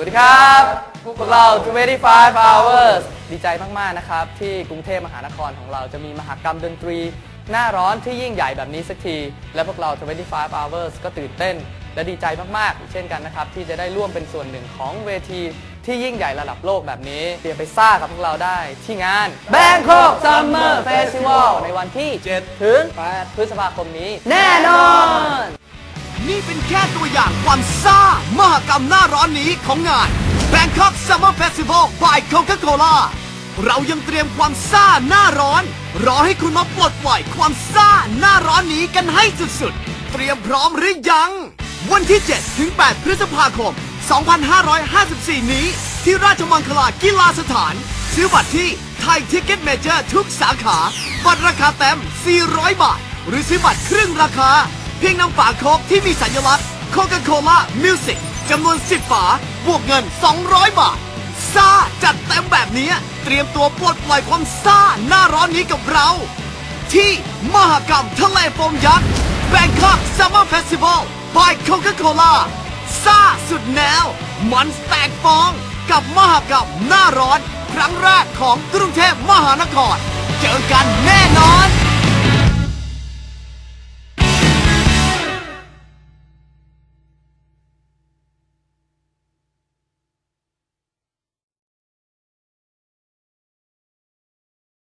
สวัสดีครับพวกเรา 25 hours ดีใจมากๆ นะครับ ที่กรุงเทพมหานครของเราจะมีมหกรรมดนตรี หน้าร้อนที่ยิ่งใหญ่แบบนี้สักที และพวกเรา 25 hours ก็ตื่นเต้น และดีใจมากๆ เช่นกันนะครับ ที่จะได้ร่วมเป็นส่วนหนึ่งของเวทีที่ยิ่งใหญ่ระดับโลกแบบนี้เตรียมไปซ่ากับพวกเราได้ที่งาน Bangkok Summer Festival ในวันที่ 7 ถึง 8 พฤษภาคมนี้ แน่นอน นี่เป็นแค่ตัวอย่างความซ่ามหกรรมหน้าร้อนนี้ของงาน Bangkok Summer Festival by Coca-Cola เรายังเตรียมความซ่าหน้าร้อน รอให้คุณมาปลดปล่อยความซ่าหน้าร้อนนี้กันให้สุดๆ เตรียมพร้อมหรือยัง วันที่ 7 ถึง 8 พฤษภาคม 2554 นี้ ที่ราชมังคลากีฬาสถาน ซื้อบัตรที่ไทยทิกเก็ตเมเจอร์ทุกสาขา บัตรราคาเต็ม 400 บาท หรือซื้อบัตรครึ่งราคา เพียงนำฝาโค้กที่มีสัญลักษณ์ Coca-Cola Music จำนวน 10 ฝา บวกเงิน 200 บาท ซ่าจัดเต็มแบบนี้ เตรียมตัวปลดปล่อยความซ่าหน้าร้อนนี้กับเรา ที่มหกรรมทะเลโฟมยักษ์ Bangkok Summer Festival by Coca-Cola ซ่าสุดแนว มันแตกฟองกับมหกรรมหน้าร้อน ครั้งแรกของกรุงเทพมหานคร เจอกันแน่นอน